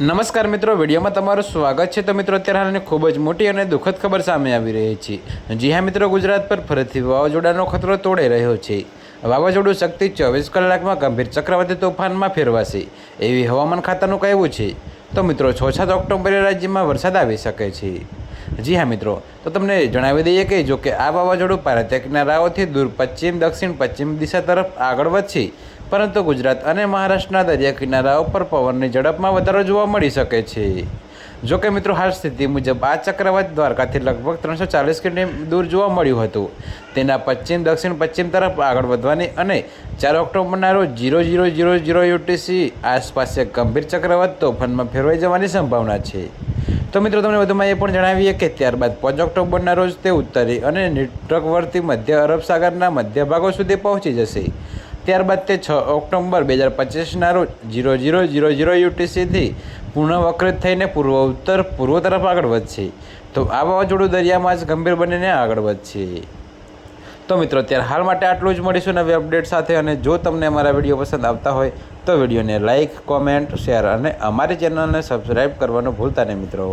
નમસ્કાર મિત્રો, વિડીયોમાં તમારું સ્વાગત છે. તો મિત્રો, અત્યારે હાલની ખૂબ જ મોટી અને દુઃખદ ખબર સામે આવી રહી છે. જી હા મિત્રો, ગુજરાત પર ફરીથી વાવાઝોડાનો ખતરો તોડાઈ રહ્યો છે. વાવાઝોડું શક્તિ ચોવીસ કલાકમાં ગંભીર ચક્રવાતી તોફાનમાં ફેરવાશે. એવી હવામાન ખાતાનું કહેવું છે. તો મિત્રો, છ સાત ઓક્ટોબરે રાજ્યમાં વરસાદ આવી શકે છે. જી હા મિત્રો, તો તમને જણાવી દઈએ કે જો કે આ વાવાઝોડું ભારતીય કિનારાઓથી દૂર પશ્ચિમ, દક્ષિણ, પશ્ચિમ દિશા તરફ આગળ વધશે. પરંતુ ગુજરાત અને મહારાષ્ટ્રના દરિયા કિનારા પર પવનની ઝડપમાં વધારો જોવા મળી શકે છે. જો કે મિત્રો, હાલ સ્થિતિ મુજબ આ ચક્રવાત દ્વારકાથી લગભગ ત્રણસો ચાલીસ કિલોમીટર દૂર જોવા મળ્યું હતું. તેના પશ્ચિમ, દક્ષિણ, પશ્ચિમ તરફ આગળ વધવાની અને ચાર ઓક્ટોબરના રોજ zero zero zero zero UTC આસપાસ એક ગંભીર ચક્રવાત તોફાનમાં ફેરવાઈ જવાની સંભાવના છે. તો મિત્રો, તમને વધુમાં એ પણ જણાવીએ કે ત્યારબાદ પાંચ ઓક્ટોબરના રોજ તે ઉત્તરી અને નિટ્રકવર્તી મધ્ય અરબ સાગરના મધ્ય ભાગો સુધી પહોંચી જશે. ત્યારબાદ તે છ ઓક્ટોબર બે હજાર પચીસના રોજ જીરો જીરો જીરો જીરો યુટીસીથી પુનઃવક્રિત થઈને પૂર્વ ઉત્તર પૂર્વ તરફ આગળ વધશે. તો આ વાવાઝોડું દરિયામાં જ ગંભીર બનીને આગળ વધશે. તો મિત્રો, અત્યારે હાલ માટે આટલું જ. મળીશું નવી અપડેટ સાથે અને જો તમને અમારા વીડિયો પસંદ આવતા હોય, તો વિડીયોને લાઇક કોમેન્ટ, શેર અને અમારી ચેનલને સબસ્ક્રાઈબ કરવાનું ભૂલતા નહીં મિત્રો.